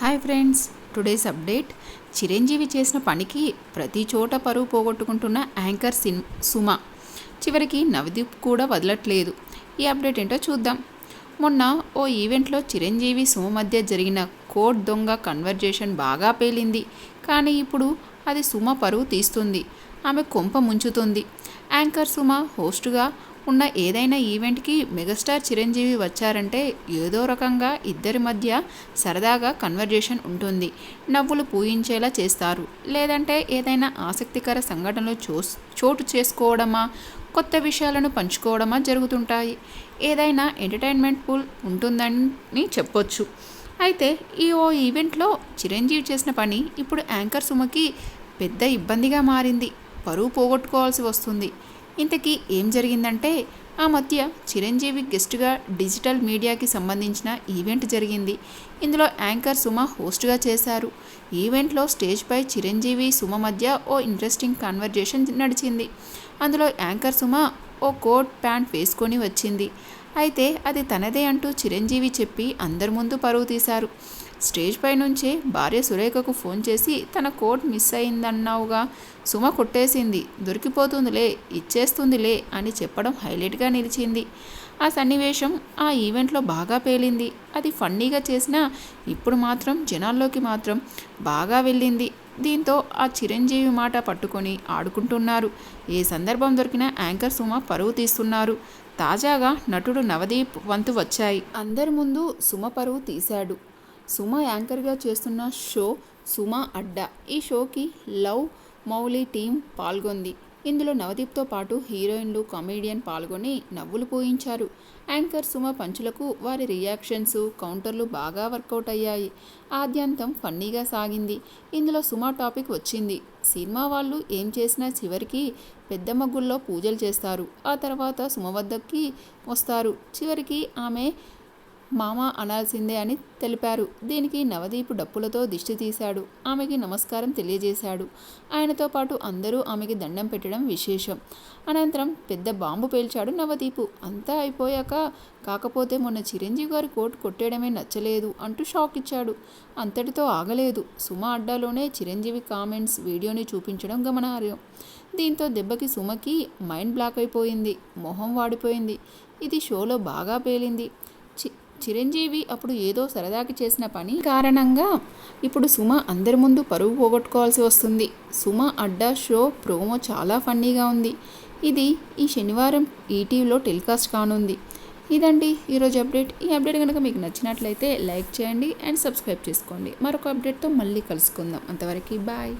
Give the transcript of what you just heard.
Hi friends today's update. Chiranjeevi చేసిన పనికి ప్రతి చోట పరువు పోగొట్టుకుంటున్న యాంకర్ సిన్ సుమ. చివరికి నవదీప్ కూడా వదలట్లేదు. ఈ అప్డేట్ ఏంటో చూద్దాం. మొన్న ఓ ఈవెంట్లో చిరంజీవి సుమ మధ్య జరిగిన కోడ్ దొంగ కన్వర్జేషన్ బాగా పేలింది. కానీ ఇప్పుడు అది సుమ పరువు తీస్తుంది. ఆమె కొంప ముంచుతుంది. యాంకర్ సుమ హోస్టుగా ఉన్న ఏదైనా ఈవెంట్కి మెగాస్టార్ చిరంజీవి వచ్చారంటే ఏదో రకంగా ఇద్దరి మధ్య సరదాగా కన్వర్జేషన్ ఉంటుంది. నవ్వులు పూయించేలా చేస్తారు. లేదంటే ఏదైనా ఆసక్తికర సంఘటనలు చో చోటు చేసుకోవడమా కొత్త విషయాలను పంచుకోవడమా జరుగుతుంటాయి. ఏదైనా ఎంటర్టైన్మెంట్ పూల్ ఉంటుందని చెప్పొచ్చు. అయితే ఈ ఓ ఈవెంట్లో చిరంజీవి చేసిన పని ఇప్పుడు యాంకర్ సుమకి పెద్ద ఇబ్బందిగా మారింది. పరువు పోగొట్టుకోవాల్సి వస్తుంది. ఇంతకీ ఏం జరిగిందంటే ఆ మధ్య చిరంజీవి గెస్ట్గా డిజిటల్ మీడియాకి సంబంధించిన ఈవెంట్ జరిగింది. ఇందులో యాంకర్ సుమ హోస్ట్గా చేశారు. ఈవెంట్లో స్టేజ్పై చిరంజీవి సుమ మధ్య ఓ ఇంట్రెస్టింగ్ కన్వర్జేషన్ నడిచింది. అందులో యాంకర్ సుమ ఓ కోట్ ప్యాంట్ వేసుకొని వచ్చింది. అయితే అది తనదే అంటూ చిరంజీవి చెప్పి అందరి ముందు పరువు తీశారు. స్టేజ్ పై నుంచే భార్య సురేఖకు ఫోన్ చేసి తన కోట్ మిస్ అయిందన్నావుగా సుమ కొట్టేసింది దొరికిపోతుందిలే ఇచ్చేస్తుందిలే అని చెప్పడం హైలైట్గా నిలిచింది. ఆ సన్నివేశం ఆ ఈవెంట్లో బాగా పేలింది. అది ఫన్నీగా చేసినా ఇప్పుడు మాత్రం జనాల్లోకి మాత్రం బాగా వెళ్ళింది. దీంతో ఆ చిరంజీవి మాట పట్టుకొని ఆడుకుంటున్నారు. ఏ సందర్భం దొరికినా యాంకర్ సుమ పరువు తీస్తున్నారు. తాజాగా నటుడు నవదీప్ వంతు వచ్చాయి. అందరి ముందు సుమ పరువు తీశాడు. సుమ యాంకర్గా చేస్తున్న షో సుమ అడ్డా. ఈ షోకి లవ్ మౌలి టీం పాల్గొంది. ఇందులో నవదీప్తో పాటు హీరోయిన్లు కామెడియన్ పాల్గొని నవ్వులు పోయించారు. యాంకర్ సుమ పంచులకు వారి రియాక్షన్స్ కౌంటర్లు బాగా వర్కౌట్ అయ్యాయి. ఆద్యంతం ఫన్నీగా సాగింది. ఇందులో సుమ టాపిక్ వచ్చింది. సినిమా వాళ్ళు ఏం చేసినా చివరికి పెద్ద మగ్గుల్లో పూజలు చేస్తారు. ఆ తర్వాత సుమ వద్దకి వస్తారు. చివరికి ఆమె మామ అనాల్సిందే అని తెలిపారు. దీనికి నవదీప్ డప్పులతో దిష్టి తీశాడు. ఆమెకి నమస్కారం తెలియజేశాడు. ఆయనతో పాటు అందరూ ఆమెకి దండం పెట్టడం విశేషం. అనంతరం పెద్ద బాంబు పేల్చాడు నవదీపు. అంతా అయిపోయాక కాకపోతే మొన్న చిరంజీవి గారి కోట్ కొట్టేయడమే నచ్చలేదు అంటూ షాక్ ఇచ్చాడు. అంతటితో ఆగలేదు. సుమ అడ్డాలోనే చిరంజీవి కామెంట్స్ వీడియోని చూపించడం గమనార్హం. దీంతో దెబ్బకి సుమకి మైండ్ బ్లాక్ అయిపోయింది. మొహం వాడిపోయింది. ఇది షోలో బాగా పేలింది. చిరంజీవి అప్పుడు ఏదో సరదాకి చేసిన పని కారణంగా ఇప్పుడు సుమ అందరి ముందు పరువు పోగొట్టుకోవాల్సి వస్తుంది. సుమ అడ్డా షో ప్రోమో చాలా ఫన్నీగా ఉంది. ఇది ఈ శనివారం ఈటీవీలో టెలికాస్ట్ కానుంది. ఇదండి ఈరోజు అప్డేట్. ఈ అప్డేట్ కనుక మీకు నచ్చినట్లయితే లైక్ చేయండి అండ్ సబ్స్క్రైబ్ చేసుకోండి. మరొక అప్డేట్తో మళ్ళీ కలుసుకుందాం. అంతవరకు బాయ్.